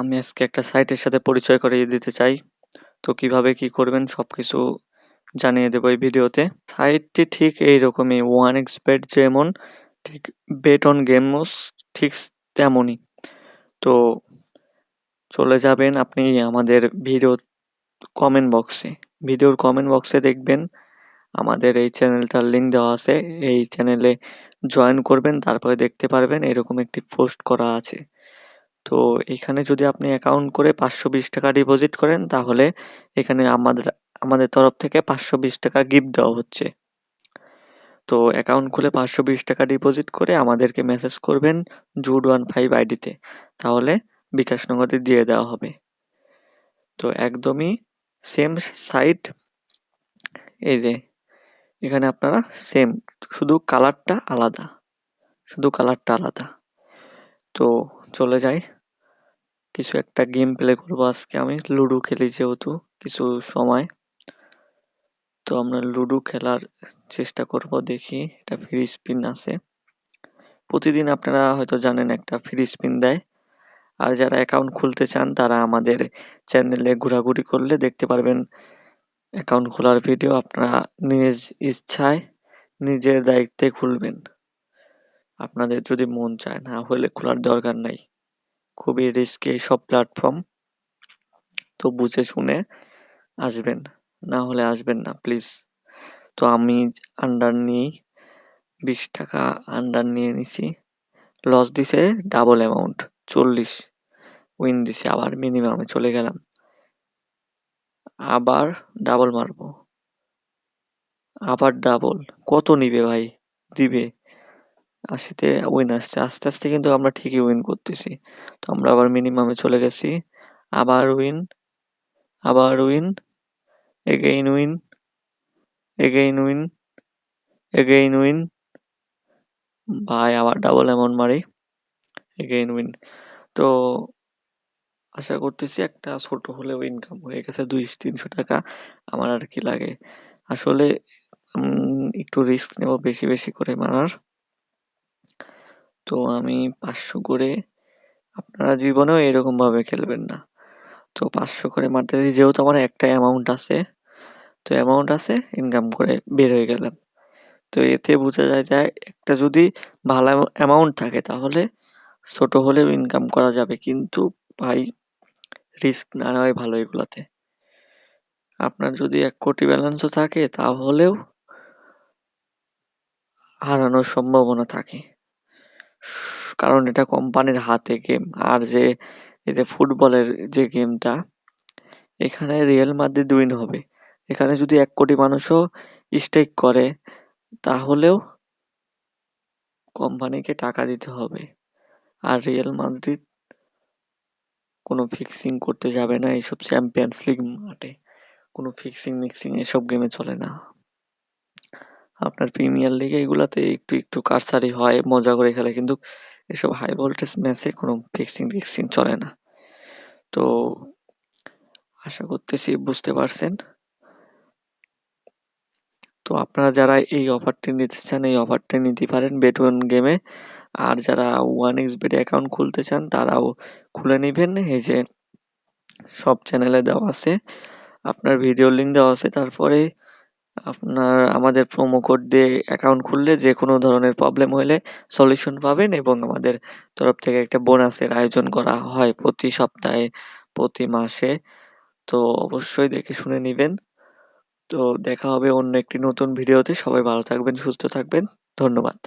আমি আজকে একটা সাইটের সাথে পরিচয় করিয়ে দিতে চাই। তো কীভাবে কি করবেন সব কিছু জানিয়ে দেবো এই ভিডিওতে। সাইটটি ঠিক এইরকমই ওয়ান এক্স বেট যেমন, ঠিক বেট অন গেমস ঠিক তেমনই। তো চলে যাবেন আপনি আমাদের ভিডিও কমেন্ট বক্সে ভিডিওর কমেন্ট বক্সে দেখবেন, আমাদের এই চ্যানেলটার লিঙ্ক দেওয়া আছে। এই চ্যানেলে জয়েন করবেন, তারপরে দেখতে পারবেন, এরকম একটি পোস্ট করা আছে। তো এখানে যদি আপনি অ্যাকাউন্ট করে পাঁচশো বিশ টাকা ডিপোজিট করেন, তাহলে এখানে আমাদের আমাদের তরফ থেকে পাঁচশো বিশ টাকা গিফট দেওয়া হচ্ছে। তো অ্যাকাউন্ট খুলে পাঁচশো বিশ টাকা ডিপোজিট করে আমাদেরকে মেসেজ করবেন জুড ওয়ান ফাইভ আইডিতে তাহলে বিকাশ নগদে দিয়ে দেওয়া হবে। তো একদমই সেম সাইট এই যে এখানে আপনারা সেম শুধু কালারটা আলাদা, শুধু কালারটা আলাদা। তো চলে যাই। কিছু একটা গেম প্লে করব আজকে আমি। লুডো খেলি যেহেতু কিছু সময়। তো আমরা লুডো খেলার চেষ্টা করব দেখি। এটা ফ্রি স্পিন আছে। প্রতিদিন আপনারা হয়তো জানেন একটা ফ্রি স্পিন দেয়। আর যারা অ্যাকাউন্ট খুলতে চান, তারা আমাদের চ্যানেলে ঘোরাঘুরি করলে দেখতে পারবেন। অ্যাকাউন্ট খোলার ভিডিও আপনারা নিজ ইচ্ছায় নিজের দায়িত্বে খুলবেন। আপনাদের যদি মন চায়, না হলে খোলার দরকার নাই। খুবই রিস্কি এইসব প্ল্যাটফর্ম তো বুঝে শুনে আসবেন, না হলে আসবেন না প্লিজ তো আমি আন্ডার নিই বিশ টাকা আন্ডার নিয়ে নিছি। লস দিছে ডাবল অ্যামাউন্ট চল্লিশ। উইন দিছে আবার মিনিমামে চলে গেলাম। আবার ডাবল মারবো। আবার ডাবল কত নিবে ভাই? দিবে। আশিতে উইন আসছে। আস্তে আস্তে কিন্তু আমরা ঠিকই উইন করতেছি। তো আমরা আবার মিনিমামে চলে গেছি। আবার উইন আবার win again win again win again win ভাই, আবার ডাবল অ্যামাউন্ট মারি। এগেইন উইন তো আশা করতেছি একটা ছোট হলেও ইনকাম হয়ে গেছে দুইশো তিনশো টাকা। আমার আর কি লাগে। আসলে একটু রিস্ক নেব বেশি বেশি করে মারার। তো আমি পাঁচশো করে আপনারা জীবনেও এরকমভাবে খেলবেন না। তো পাঁচশো করে মারতে দিই যেহেতু আমার একটা অ্যামাউন্ট আছে, তো অ্যামাউন্ট আছে ইনকাম করে বের হয়ে গেলাম। তো এতে বোঝা যায় যে একটা যদি ভালো অ্যামাউন্ট থাকে তাহলে ছোট হলেও ইনকাম করা যাবে, কিন্তু ভাই রিস্ক না নেওয়াই ভালো এগুলাতে। আপনার যদি এক কোটি ব্যালেন্সও থাকে তাহলেও হারানোর সম্ভাবনা থাকে। কারণ এটা কোম্পানির হাতে গেম আর যে, এই যে ফুটবলের যে গেমটা এখানে রিয়েল মাদ্রিদ উইন হবে। এখানে যদি এক কোটি মানুষও স্টেক করে, তাহলেও কোম্পানিকে টাকা দিতে হবে। আর রিয়েল মাদ্রিদ কোনো ফিক্সিং করতে যাবে না এইসব চ্যাম্পিয়ন্স লিগ মাঠে। কোনো ফিক্সিং মিক্সিং এসব গেমে চলে না। আপনার প্রিমিয়ার লিগে এগুলাতে একটু একটু কারসারি হয়, মজা করে খেলে, কিন্তু এসব হাই ভোল্টেজ ম্যাচে কোনো ফিক্সিং ফিক্সিং চলে না। তো আশা করতেছি বুঝতে পারছেন। তো আপনারা যারা এই অফারটি নিতে চান, এই অফারটি নিতে পারেন বেটওয়ান গেমে আর যারা ওয়ান এক্স বেড অ্যাকাউন্ট খুলতে চান, তারাও খুলে নেবেন। এই যে সব চ্যানেলে দেওয়া আছে। আপনার ভিডিও লিঙ্ক দেওয়া আছে, তারপরে আপনার আমাদের প্রোমো কোড দিয়ে অ্যাকাউন্ট খুললে যে কোনো ধরনের প্রবলেম হলে সলিউশন পাবেন এবং আমাদের তরফ থেকে একটা বোনাসের আয়োজন করা হয় প্রতি সপ্তাহে, প্রতি মাসে। তো অবশ্যই দেখে শুনে নেবেন। তো দেখা হবে অন্য একটি নতুন ভিডিওতে সবাই ভালো থাকবেন, সুস্থ থাকবেন। ধন্যবাদ।